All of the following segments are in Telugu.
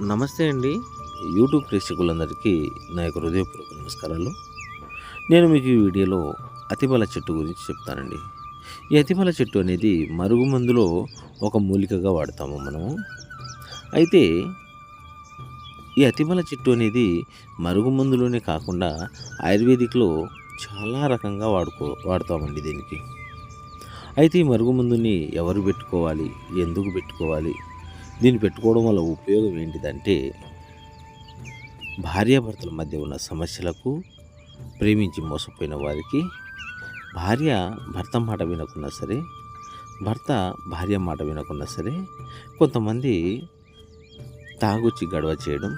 నమస్తే అండి. యూట్యూబ్ ప్రేక్షకులందరికీ నా యొక్క హృదయపూర్వక నమస్కారాలు. నేను మీకు ఈ వీడియోలో అతిబల చెట్టు గురించి చెప్తానండి. ఈ అతిబల చెట్టు అనేది మరుగుమందులో ఒక మూలికగా వాడతాము మనము. అయితే ఈ అతిబల చెట్టు అనేది మరుగుమందులోనే కాకుండా ఆయుర్వేదిక్లో చాలా రకంగా వాడుకో వాడతామండి దీనికి. అయితే ఈ మరుగుమందుని ఎవరు పెట్టుకోవాలి? ఎందుకు పెట్టుకోవాలి? దీన్ని పెట్టుకోవడం వల్ల ఉపయోగం ఏంటిదంటే భార్యాభర్తల మధ్య ఉన్న సమస్యలకు ప్రేమించి మోసపోయిన వారికి భార్య భర్త మాట వినకున్నా సరే భర్త భార్య మాట వినకున్నా సరే కొంతమంది తాగుచ్చి గడవ చేయడం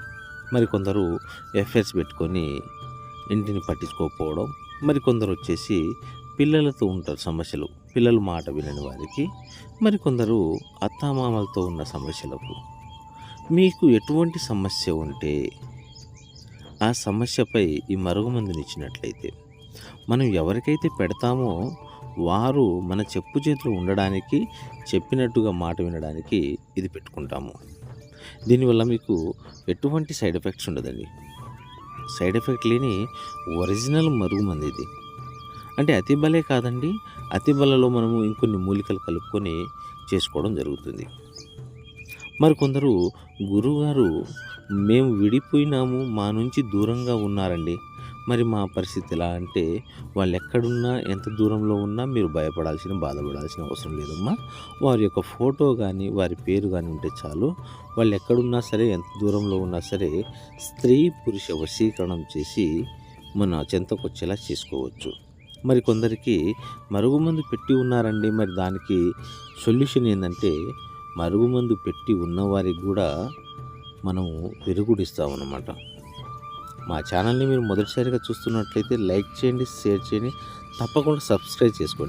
మరి కొందరు ఎఫ్ఐఆర్స్ పెట్టుకొని ఇంటిని పట్టించుకోకపోవడం మరి కొందరు వచ్చేసి పిల్లలతో ఉంటారు సమస్యలు. పిల్లలు మాట వినని వారికి మరి కొందరు అత్తామామలతో ఉన్న సమస్యలకు మీకు ఎటువంటి సమస్య ఉంటే ఆ సమస్యపై ఈ మరుగుమందునిచ్చినట్లయితే మనం ఎవరికైతే పెడతామో వారు మన చెప్పు చేతిలో ఉండడానికి చెప్పినట్టుగా మాట వినడానికి ఇది పెట్టుకుంటాము. దీనివల్ల మీకు ఎటువంటి సైడ్ ఎఫెక్ట్స్ ఉండదండి. సైడ్ ఎఫెక్ట్ లేని ఒరిజినల్ మరుగుమంది ఇది. అంటే అతి బలే కాదండి. అతి బలలో మనము ఇంకొన్ని మూలికలు కలుపుకొని చేసుకోవడం జరుగుతుంది. మరి కొందరు గురువుగారు మేము విడిపోయినాము మా నుంచి దూరంగా ఉన్నారండి. మరి మా పరిస్థితి ఎలా అంటే వాళ్ళు ఎక్కడున్నా ఎంత దూరంలో ఉన్నా మీరు భయపడాల్సిన బాధపడాల్సిన అవసరం లేదమ్మా. వారి యొక్క ఫోటో కానీ వారి పేరు కానీ ఉంటే చాలు. వాళ్ళు ఎక్కడున్నా సరే ఎంత దూరంలో ఉన్నా సరే స్త్రీ పురుష వశీకరణం చేసి మన చెంతకొచ్చేలా చేసుకోవచ్చు. మరి కొందరికి మరుగుమందు పెట్టి ఉన్నారండి. మరి దానికి సొల్యూషన్ ఏంటంటే మరుగుమందు పెట్టి ఉన్నవారికి కూడా మనము వెరుగుడిస్తామన్నమాట మా ఛానల్ని మీరు మొదటిసారిగా చూస్తున్నట్లయితే లైక్ చేయండి షేర్ చేయండి. తప్పకుండా సబ్స్క్రైబ్ చేసుకోండి.